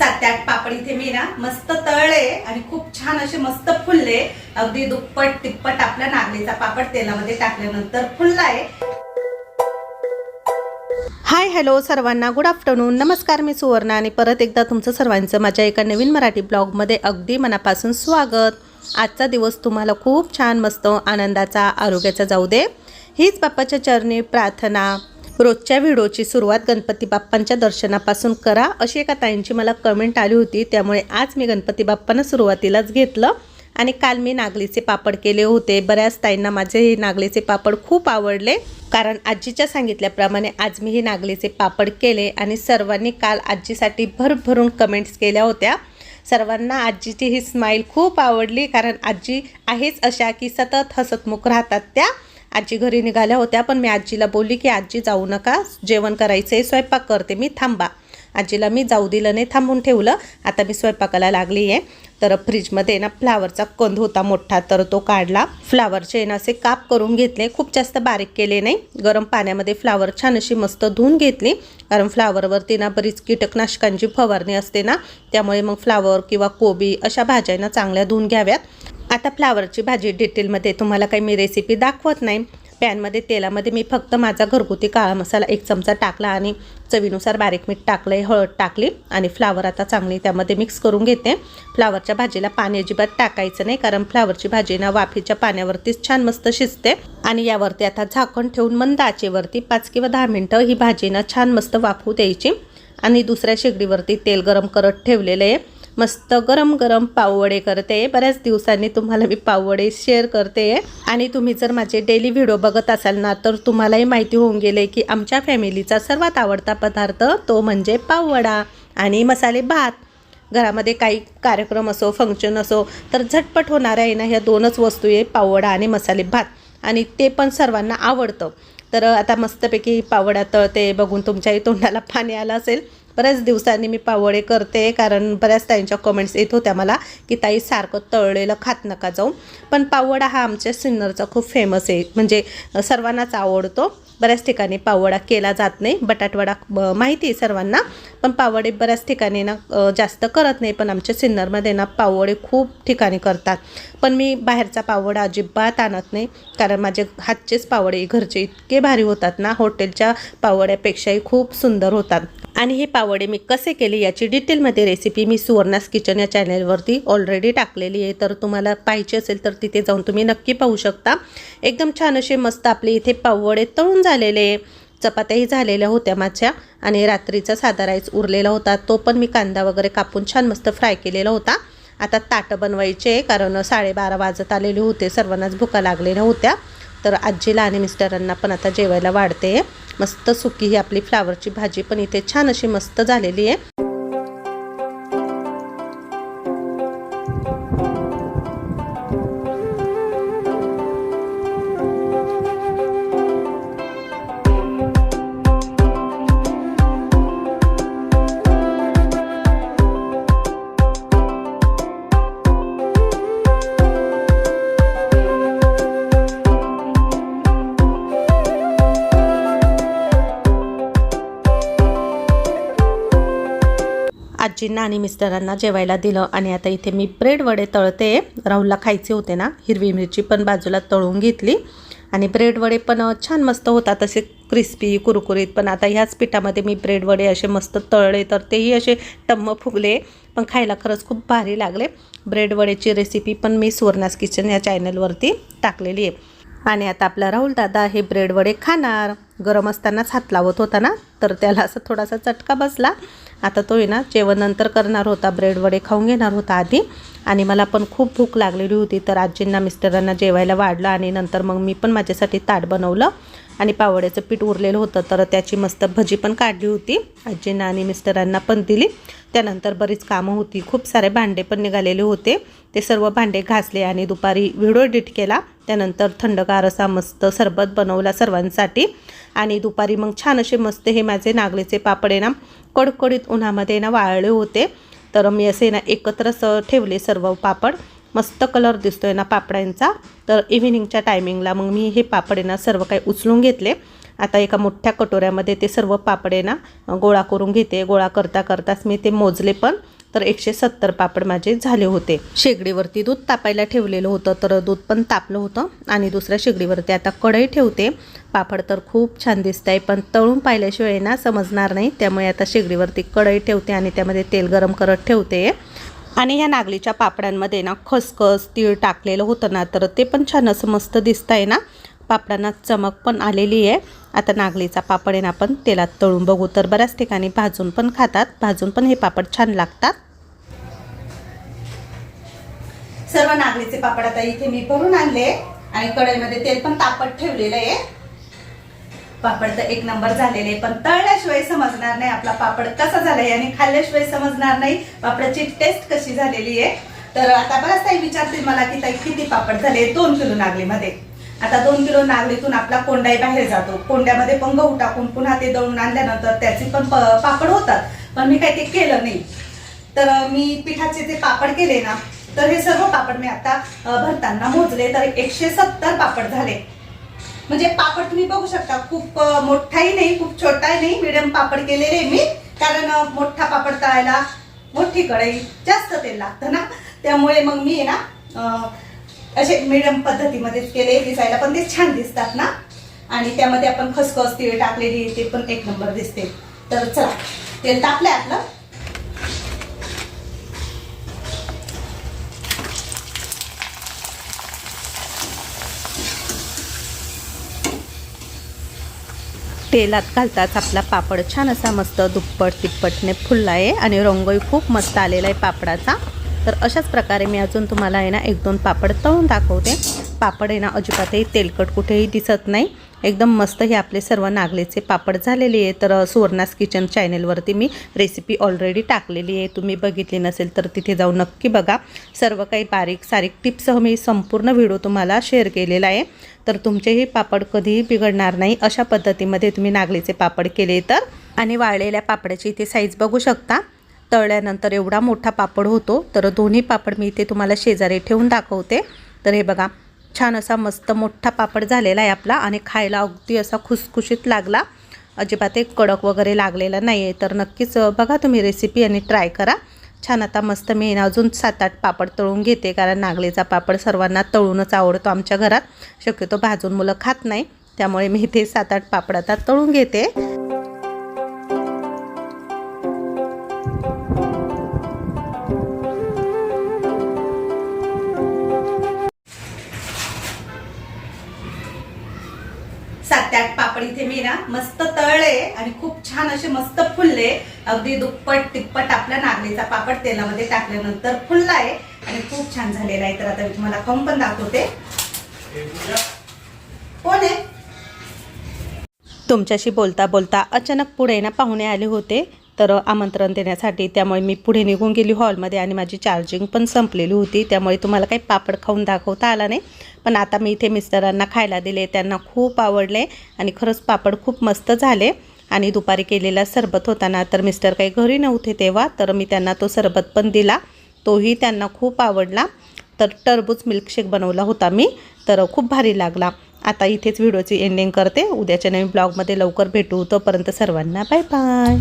सात ते आठ पापड इथे मी ना मस्त तळले आणि खूप छान असे मस्त फुलले. अगदी दुप्पट तिप्पट आपला नागलीचा पापड तेलामध्ये टाकल्यानंतर फुललाय. हाय हॅलो सर्वांना. Good afternoon. नमस्कार मी सुवर्णा आणि परत एकदा तुमचं सर्वांचं माझ्या एका नवीन मराठी ब्लॉगमध्ये अगदी मनापासून स्वागत. आजचा दिवस तुम्हाला खूप छान मस्त आनंदाचा आरोग्याचा जाऊ दे. हीच बाप्पाच्या चरणी प्रार्थना. रोजच्या व्हिडिओची सुरुवात गणपती बाप्पांच्या दर्शनापासून करा अशी एका ताईंची मला कमेंट आली होती. त्यामुळे आज मी गणपती बाप्पांना सुरुवातीलाच घेतलं. आणि काल मी नागलीचे पापड केले होते. बऱ्याच ताईंना माझे हे नागलीचे पापड खूप आवडले. कारण आजीच्या सांगितल्याप्रमाणे आज मी हे नागलीचे पापड केले आणि सर्वांनी काल आजीसाठी भरभरून कमेंट्स केल्या होत्या. सर्वांना आजीची ही स्माईल खूप आवडली. कारण आजी आहेच अशा की सतत हसतमुख राहतात त्या. आजी घरी निघाल्या होत्या पण मी आजीला बोलली की आजी जाऊ नका जेवण करायचं आहे स्वयंपाक करते मी थांबा. आजीला मी जाऊ दिलं नाही थांबून ठेवलं. आता मी स्वयंपाकाला लागली आहे तर फ्रीजमध्ये ना फ्लावरचा कंद होता मोठा तर तो काढला. फ्लावरचे ना असे काप करून घेतले. खूप जास्त बारीक केले नाही. गरम पाण्यामध्ये फ्लावर छान अशी मस्त धुवून घेतली. कारण फ्लावरवरती ना बरीच कीटकनाशकांची फवारणी असते ना त्यामुळे मग फ्लावर किंवा कोबी अशा भाज्यांना चांगल्या धुवून घ्याव्यात. आता फ्लावरची भाजी डिटेलमध्ये तुम्हाला काही मी रेसिपी दाखवत नाही. पॅनमध्ये तेलामध्ये मी फक्त माझा घरगुती काळा मसाला एक चमचा टाकला आणि चवीनुसार बारीक मीठ टाकलं आहे हळद टाकली आणि फ्लावर आता चांगली त्यामध्ये मिक्स करून घेते. फ्लावरच्या भाजीला पाणी अजिबात टाकायचं नाही कारण फ्लावरची भाजी ना वाफीच्या पाण्यावरतीच छान मस्त शिजते. आणि यावरती आता झाकण ठेवून मंद आचेवरती पाच किंवा दहा मिनटं ही भाजी ना छान मस्त वाफू द्यायची. आणि दुसऱ्या शेगडीवरती तेल गरम करत ठेवलेलं आहे. मस्त गरम गरम पाववडे करते. बऱ्याच दिवसांनी तुम्हाला मी पाववडे शेअर करते. आणि तुम्ही जर माझे डेली व्हिडिओ बघत असाल ना तर तुम्हालाही माहिती होऊन गेले की आमच्या फॅमिलीचा सर्वात आवडता पदार्थ तो म्हणजे पाववडा आणि मसाले भात. घरामध्ये काही कार्यक्रम असो फंक्शन असो तर झटपट होणाऱ्या आहे ना ह्या दोनच वस्तू आहे पाववडा आणि मसाले भात. आणि ते पण सर्वांना आवडतं. तर आता मस्तपैकी पावडा तळते बघून तुमच्याही तोंडाला पाणी आलं असेल. बऱ्याच दिवसांनी मी पावडे करते कारण बऱ्याच ताईंच्या कमेंट्स येत होत्या मला की ताई सारखं तळलेलं खात नका जाऊ. पण पावडा हा आमच्या सिन्नरचा खूप फेमस आहे. म्हणजे सर्वांनाच आवडतो. बऱ्याच ठिकाणी पावडा केला जात नाही. बटाटवडा माहिती आहे सर्वांना. पण पावडे बऱ्याच ठिकाणी ना जास्त करत नाही. पण आमच्या सिन्नरमध्ये ना पावडे खूप ठिकाणी करतात. पण मी बाहेरचा पावडा अजिबात आणत नाही. कारण माझे हातचेच पावडे घरचे इतके भारी होतात ना हॉटेलच्या पावड्यापेक्षाही खूप सुंदर होतात. आणि हे पावडे मी कसे केले याची डिटेलमध्ये रेसिपी मी सुवर्णास किचन या चॅनलवरती ऑलरेडी टाकलेली आहे. तर तुम्हाला पाहिजे असेल तर तिथे जाऊन तुम्ही नक्की पाहू शकता. एकदम छान असे मस्त आपले इथे पावडे तळून झालेले चपात्याही झालेल्या होत्या माझ्या आणि रात्रीचा साधा राईस उरलेला होता. तो पण मी कांदा वगैरे कापून छान मस्त फ्राय केलेला होता. आता ताटं बनवायचे कारण साडेबारा वाजत आलेले होते. सर्वांनाच भुका लागलेल्या होत्या. तर आजीला आणि मिस्टरांना पण आता जेवायला वाढते. मस्त सुकी ही आपली फ्लावरची भाजी पण इथे छान अशी मस्त झालेली आहे. आजींना आणि मिस्टरांना जेवायला दिलं आणि आता इथे मी ब्रेड वडे तळते. राहुलला खायचे होते ना हिरवी मिरची पण बाजूला तळून घेतली. आणि ब्रेड वडे पण छान मस्त होतात असे क्रिस्पी कुरकुरीत. पण आता ह्याच पिठामध्ये मी ब्रेड वडे असे मस्त तळले तर तेही असे टम्म फुगले पण खायला खरंच खूप भारी लागले. ब्रेड वडेची रेसिपी पण मी सुवर्णास किचन या चॅनलवरती टाकलेली आहे. आणि आता आपला राहुल दादा हे ब्रेड वडे खाणार. गरम असतानाच हात लावत होता ना तर त्याला असं थोडासा चटका बसला. आता तो आहे ना जेवण नंतर करणार होता ब्रेड वडे खाऊन घेणार होता आधी. आणि मला पण खूप भूक लागलेली होती तर आजींना मिस्टरांना जेवायला वाढलं आणि नंतर मग मी पण माझ्यासाठी ताट बनवलं. आणि पावड्याचं पीठ उरलेलं होतं तर त्याची मस्त भजी पण काढली होती. आजींना आणि मिस्टरांना पण दिली. त्यानंतर बरीच कामं होती. खूप सारे भांडे पण निघालेले होते. ते सर्व भांडे घासले आणि दुपारी व्हिडिओ एडिट केला. त्यानंतर थंडगार असा मस्त सरबत बनवला सर्वांसाठी. आणि दुपारी मग छान असे मस्त हे माझे नागलेचे पापडे ना कडकडीत उन्हामध्ये ना वाळले होते. तर मी असे ना एकत्रच ठेवले सर्व पापड. मस्त कलर दिसतोय ना पापडांचा. तर इव्हिनिंगच्या टायमिंगला मग मी हे पापड आहे ना सर्व काही उचलून घेतले. आता एका मोठ्या कटोऱ्यामध्ये ते सर्व पापडे ना गोळा करून घेते. गोळा करता करताच मी ते मोजले पण. तर एकशे सत्तर पापड माझे झाले होते. शेगडीवरती दूध तापायला ठेवलेलं होतं तर दूध पण तापलं होतं. आणि दुसऱ्या शेगडीवरती आता कढई ठेवते. पापड तर खूप छान दिसत आहे पण तळून पाहिल्याशिवाय ना समजणार नाही. त्यामुळे आता शेगडीवरती कढई ठेवते आणि त्यामध्ये तेल गरम करत ठेवते. आणि ह्या नागलीच्या पापडांमध्ये ना खसखस तीळ टाकलेलं होतं ना तर ते पण छान असं मस्त दिसतं आहे ना. पापडांना चमक पण आलेली आहे. आता नागलीचा पापड आहे ना आपण तेलात तळून बघू. तर बऱ्याच ठिकाणी भाजून पण खातात. भाजून पण हे पापड छान लागतात. सर्व नागलीचे पापड आता इथे मी भरून आणले. आणि कढईमध्ये तेल पण तापत ठेवलेलं आहे. पापड तर एक नंबर झालेले पण तळल्याशिवाय समजणार नाही आपला पापड कसा झालाय आणि खाल्ल्याशिवाय समजणार नाही पापडाची टेस्ट कशी झालेली आहे. तर आता बऱ्याच ताई विचारतील मला की ताई किती पापड झाले? दोन किलो नागलीमध्ये. आता दोन किलो नागडीतून आपला कोंडाही बाहेर जातो. कोंड्यामध्ये पण गहू टाकून पुन्हा ते दळून आणल्यानंतर त्याचे पण पापड होतात. पण मी काही ते केलं नाही. तर मी पिठाचे ते पापड केले ना तर हे सर्व पापड मी आता भरताना मोजले. तर एकशे सत्तर पापड झाले. म्हणजे पापड तुम्ही बघू शकता खूप मोठाही नाही खूप छोटाही नाही. मिडियम पापड केलेले मी. कारण मोठा पापड तळायला मोठी कढई जास्त तेल लागतं ना. त्यामुळे मग मी ना असे मिडियम पद्धतीमध्येच केले दिसायला पण ते छान दिसतात ना? आणि त्यामध्ये आपण खसखस ती टाकलेली ते पण एक नंबर दिसते. तर चला तेल तापलंय आपलं. तेलात घालताच आपला पापड छान असा मस्त दुप्पट तिप्पटने फुलला आहे आणि रंगही खूप मस्त आलेला आहे पापडाचा. तर अशाच प्रकारे मी अजून तुम्हाला आहे ना एक दोन पापड तळून दाखवते. पापड आहे ना अजिबातही तेलकट कुठेही दिसत नाही. एकदम मस्त हे आपले सर्व नागलेचे पापड झालेले आहे तर सुवर्णास किचन चॅनेलवरती मी रेसिपी ऑलरेडी टाकलेली आहे. तुम्ही बघितली नसेल तर तिथे जाऊन नक्की बघा. सर्व काही बारीक सारीक टिप्ससह मी संपूर्ण व्हिडिओ तुम्हाला शेअर केलेला आहे. तर तुमचेही पापड कधीही बिघडणार नाही. अशा पद्धतीमध्ये तुम्ही नागलीचे पापड केले तर. आणि वाळलेल्या पापडाची इथे साईज बघू शकता. तळल्यानंतर एवढा मोठा पापड होतो तर दोन्ही पापड मी इथे तुम्हाला शेजारी ठेवून दाखवते. तर हे बघा छान असा मस्त मोठा पापड झालेला आहे आपला आणि खायला अगदी असा खुसखुशीत लागला. अजिबात एक कडक वगैरे लागलेला नाही आहे तर नक्कीच बघा तुम्ही रेसिपी आणि ट्राय करा. छान आता मस्त मी ना अजून सात आठ पापड तळून घेते कारण नागलीचा पापड सर्वांना तळूनच आवडतो आमच्या घरात. शक्यतो भाजून मुलं खात नाही त्यामुळे मी इथे सात आठ पापड आता तळून घेते. पापड इथे मी ना मस्त तळले आणि खूप छान असे मस्त फुलले. अगदी दुप्पट तिप्पट आपला नागलीचा पापड तेलामध्ये टाकल्यानंतर फुललाय आणि खूप छान झालेला आहे. तर आता मी तुम्हाला खाऊन पण दाखवते. कोण आहे? तुमच्याशी बोलता बोलता अचानक पुढे ना पाहुणे आले होते. तर आमंत्रण देण्यासाठी त्यामुळे मी पुढे निघून गेली हॉलमध्ये आणि माझी चार्जिंग पण संपलेली होती. त्यामुळे तुम्हाला काही पापड खाऊन दाखवता आला नाही. पण आता मी इथे मिस्टरांना खायला दिले. त्यांना खूप आवडले आणि खरंच पापड खूप मस्त झाले. आणि दुपारी केलेला सरबत होता ना तर मिस्टर काही घरी नव्हते तेव्हा तर मी त्यांना तो सरबत पण दिला. तोही त्यांना खूप आवडला. तर टरबूज मिल्कशेक बनवला होता मी तर खूप भारी लागला. आता इथेच व्हिडिओची एंडिंग करते. उद्याच्या नवीन ब्लॉगमध्ये लवकर भेटू. तोपर्यंत सर्वांना बाय बाय